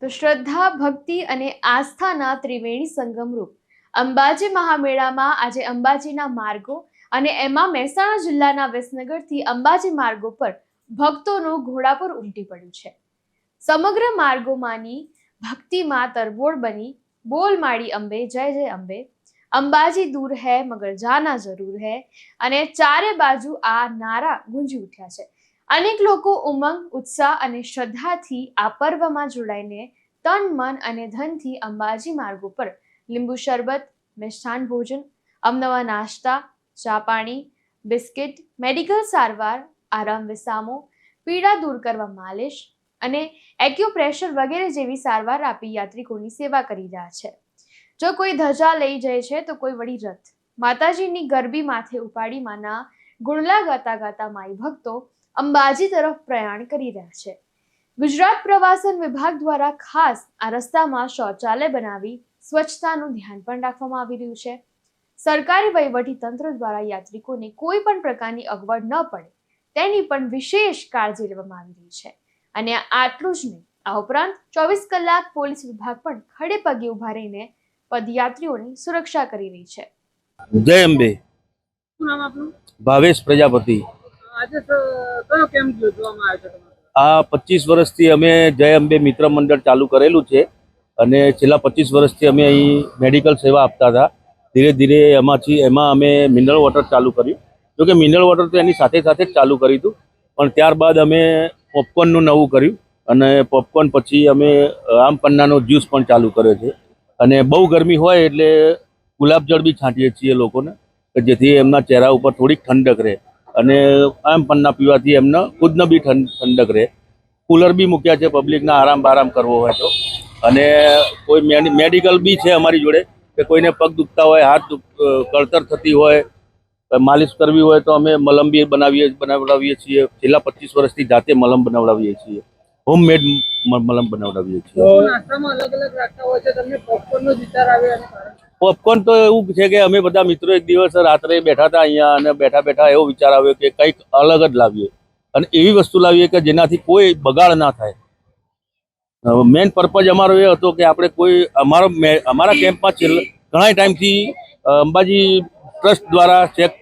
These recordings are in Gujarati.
તો શ્રદ્ધા, ભક્તિ અને આસ્થાના ત્રિવેણી સંગમરૂપ. અંબાજી મહામેળામાં આજે અંબાજીના માર્ગો અને એમાં મહેસાણા જિલ્લાના વિસનગરથી અંબાજી માર્ગો પર ભક્તોનું ઘોડાપુર ઉમટી પડ્યું છે. સમગ્ર માર્ગોમાંની ભક્તિમાં તરબોળ બની, બોલ માડી અંબે, જય જય અંબે. અંબાજી દૂર હૈ, મગર જાના જરૂર હૈ. અને ચારે બાજુ આ નારા ગુંજી ઉઠ્યા છે. અનેક લોકો ઉમંગ, ઉત્સાહ અને શ્રદ્ધાથી આ પર્વમાં જોડાઈને તન, મન અને ધનથી અંબાજી માર્ગ ઉપર લીંબુ શરબત મિષ્ટાન ભોજન, અમનવા નાસ્તા, ચા પાણી, બિસ્કિટ, મેડિકલ સારવાર, આરામ વિસામો, પીડા દૂર કરવા માલિશ અને એક્યુપ્રેશર વગેરે જેવી સારવાર આપી યાત્રિકોની સેવા કરી રહ્યા છે. જો કોઈ ધજા લઈ જાય છે તો કોઈ વળી રથ. માતાજીની ગરબી માથે ઉપાડી માના ગુણલા ગાતા ગાતા માઈ ભક્તો અંબાજી તરફ પ્રયાણ કરી રહ્યા છે. ગુજરાત પ્રવાસન વિભાગ દ્વારા ખાસ આ રસ્તામાં શૌચાલય બનાવી સ્વચ્છતાનું ધ્યાન પણ રાખવામાં આવી રહ્યું છે. સરકારી વહીવટી તંત્ર દ્વારા યાત્રિકોને કોઈ પણ પ્રકારની અગવડ ન પડે તેની પણ વિશેષ કાળજી લેવામાં આવી રહી છે. અને આટલું જ નહીં આ ઉપરાંત ચોવીસ કલાક પોલીસ વિભાગ પણ ખડે પગે ઊભા રહીને પદયાત્રીઓની સુરક્ષા કરી રહી છે. જય અંબે. શું નામ આપનું? ભાવેશ પ્રજાપતિ. આ પચીસ વર્ષથી અમે જય અંબે મિત્ર મંડળ ચાલુ કરેલું છે અને છેલ્લા પચીસ વર્ષથી અમે અહીં મેડિકલ સેવા આપતા હતા. ધીરે ધીરે એમાંથી એમાં અમે મિનરલ વોટર ચાલુ કર્યું. જોકે મિનરલ વોટર તો એની સાથે સાથે જ ચાલુ કર્યું હતું. પણ ત્યારબાદ અમે પોપકોર્નનું નવું કર્યું અને પોપકોર્ન પછી અમે આમ પન્નાનો જ્યુસ પણ ચાલુ કર્યો છે. અને બહુ ગરમી હોય એટલે ગુલાબજળ બી છાંટીએ છીએ લોકોને, કે જેથી એમના ચહેરા ઉપર થોડીક ઠંડક રહે. અને આમ પન્ના પીવાથી એમને ખુદને બી ઠંડક રહે. કુલર બી મૂક્યા છે પબ્લિકના આરામ બારામ કરવો હોય તો. અને કોઈ મેડિ- મેડિકલ બી છે અમારી જોડે કે કોઈને પગ દુખતા હોય, હાથ કળતર થતી હોય માલિશ કરવી હોય તો અમે મલમ બી બનાવીએ બનાવડાવીએ છીએ. છેલ્લા પચીસ વર્ષથી જાતે મલમ બનાવડાવીએ છીએ. હોમમેડ મલમ બનાવડાવીએ છીએ. પોપકોર્ન તો એવું છે કે અમે બધા મિત્રો એક દિવસ રાત્રે બેઠા હતા અહીંયા અને બેઠા બેઠા એવો વિચાર આવ્યો કે કંઈક અલગ જ લાવીએ. અને એવી વસ્તુ લાવીએ કે જેનાથી કોઈ બગાડ ના થાય. મેઇન પર્પઝ અમારો એ હતો કે આપણે કોઈ અમારો અમારા કેમ્પમાં ઘણા ટાઈમથી અંબાજી ટ્રસ્ટ દ્વારા ચેક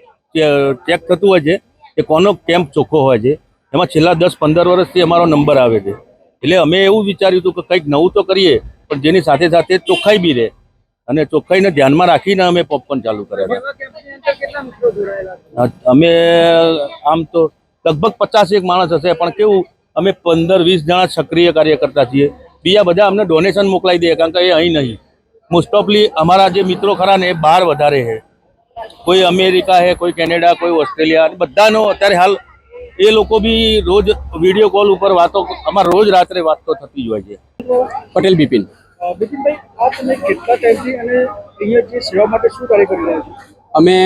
ચેક થતું હોય છે કે કોનો કેમ્પ ચોખ્ખો હોય છે. એમાં છેલ્લા દસ પંદર વર્ષથી અમારો નંબર આવે છે. એટલે અમે એવું વિચાર્યું હતું કે કંઈક નવું તો કરીએ, પણ જેની સાથે સાથે ચોખ્ખાઈ બી રહે. અને ચોખ્ખાઈને ધ્યાનમાં રાખીને અમે પોપકોર્ન ચાલુ કર્યા અમે આમ તો લગભગ પચાસ એક માણસ હશે પણ કેવું અમે પંદર વીસ જણા સક્રિય કાર્યકર્તા છીએ. બીજા બધા અમને ડોનેશન મોકલાવી દે કારણ કે એ અહીં નહીં. મોસ્ટ ઓફલી અમારા જે મિત્રો ખરા ને એ બહાર વધારે છે. કોઈ અમેરિકા છે કોઈ કેનેડા કોઈ ઓસ્ટ્રેલિયા અને બધાનો અત્યારે હાલ એ લોકો બી રોજ વીડિયો કોલ ઉપર વાતો અમારે રોજ રાત્રે વાતો થતી જ હોય છે. પટેલ બિપિન. આ તમે કેટલા ટાઈમથી અને અહીંયા જે સેવા માટે શું કાર્ય કરી રહ્યા છો? અમે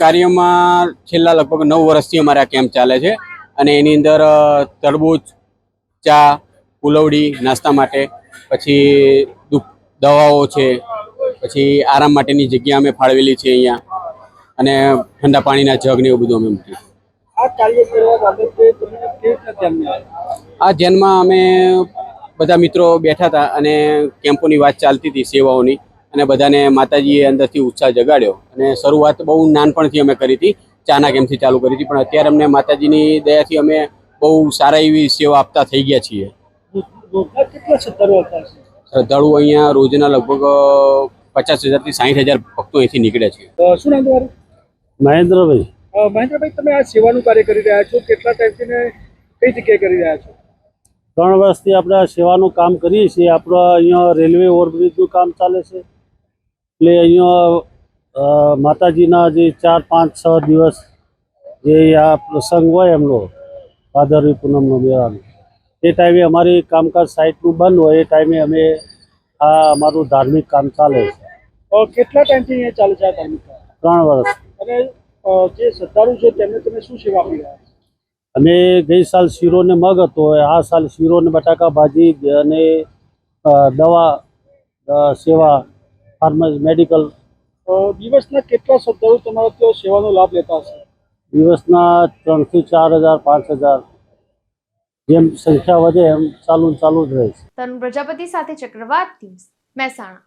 કાર્યમાં છેલ્લા લગભગ નવ વર્ષથી અમારા કેમ્પ ચાલે છે અને એની અંદર તરબૂચ ચા પુલવડી નાસ્તા માટે પછી દવાઓ છે પછી આરામ માટેની જગ્યા અમે ફાળવેલી છે અહીંયા અને ઠંડા પાણીના જગ ને એવું બધું અમે આ કાર્ય કરવા બાબતે આવ્યું આ ધ્યાનમાં અમે બધા મિત્રો બેઠા હતા અને કેમ્પોની વાત ચાલતી હતી સેવાઓની અને બધાને માતાજીએ અંદરથી ઉત્સાહ જગાડ્યો અને શરૂઆત બહુ નાનપણથી અમે કરી હતી ચાના કેમ્પથી ચાલુ કરી હતી પણ અત્યારે અમને માતાજીની દયાથી અમે બહુ સારા એવી સેવા આપતા થઈ ગયા છીએ. શ્રદ્ધાળુઓ શ્રદ્ધાળુ અહીંયા રોજના લગભગ પચાસ હજારથી સાઠ હજાર ભક્તો અહીંથી નીકળે છે. શું નામ તમારું? મહેન્દ્રભાઈ. મહેન્દ્રભાઈ તમે આ સેવાનું કાર્ય કરી રહ્યા છો. કેટલા ટાઈમથી કઈ જગ્યાએ કરી રહ્યા છો? ત્રણ વર્ષથી આપણે આ સેવાનું કામ કરીએ છીએ. આપણો અહીંયા રેલવે ઓવરબ્રિજનું કામ ચાલે છે. એટલે અહીંયા માતાજીના જે ચાર પાંચ છ દિવસ જે આ પ્રસંગ હોય એમનો ભાદરવી પૂનમનો મેળાનો એ ટાઈમે અમારી કામકાજ સાઇટનું બંધ હોય એ ટાઈમે અમે આ અમારું ધાર્મિક કામ ચાલે છે. કેટલા ટાઈમથી અહીંયા ચાલે છે આ ધાર્મિક કામ? ત્રણ વર્ષ. અને જે શ્રદ્ધાળુ છે તેમને તમે શું સેવા આપી રહ્યા અમે ગઈ સાલ શીરો ને મગ હતો આ સાલ શીરો ને બટાકા ભાજી અને દવા સેવા ફાર્મસી મેડિકલ. દિવસના કેટલા શ્રદ્ધાળુ તમારા ત્યાં સેવાનો લાભ લેતા હશે? દિવસના ત્રણથી ચાર હજાર પાંચ હજાર. જેમ સંખ્યા વધે એમ ચાલુ ચાલુ જ રહે છે. તન પ્રજાપતિ સાથે ચક્રવાત મહેસાણા.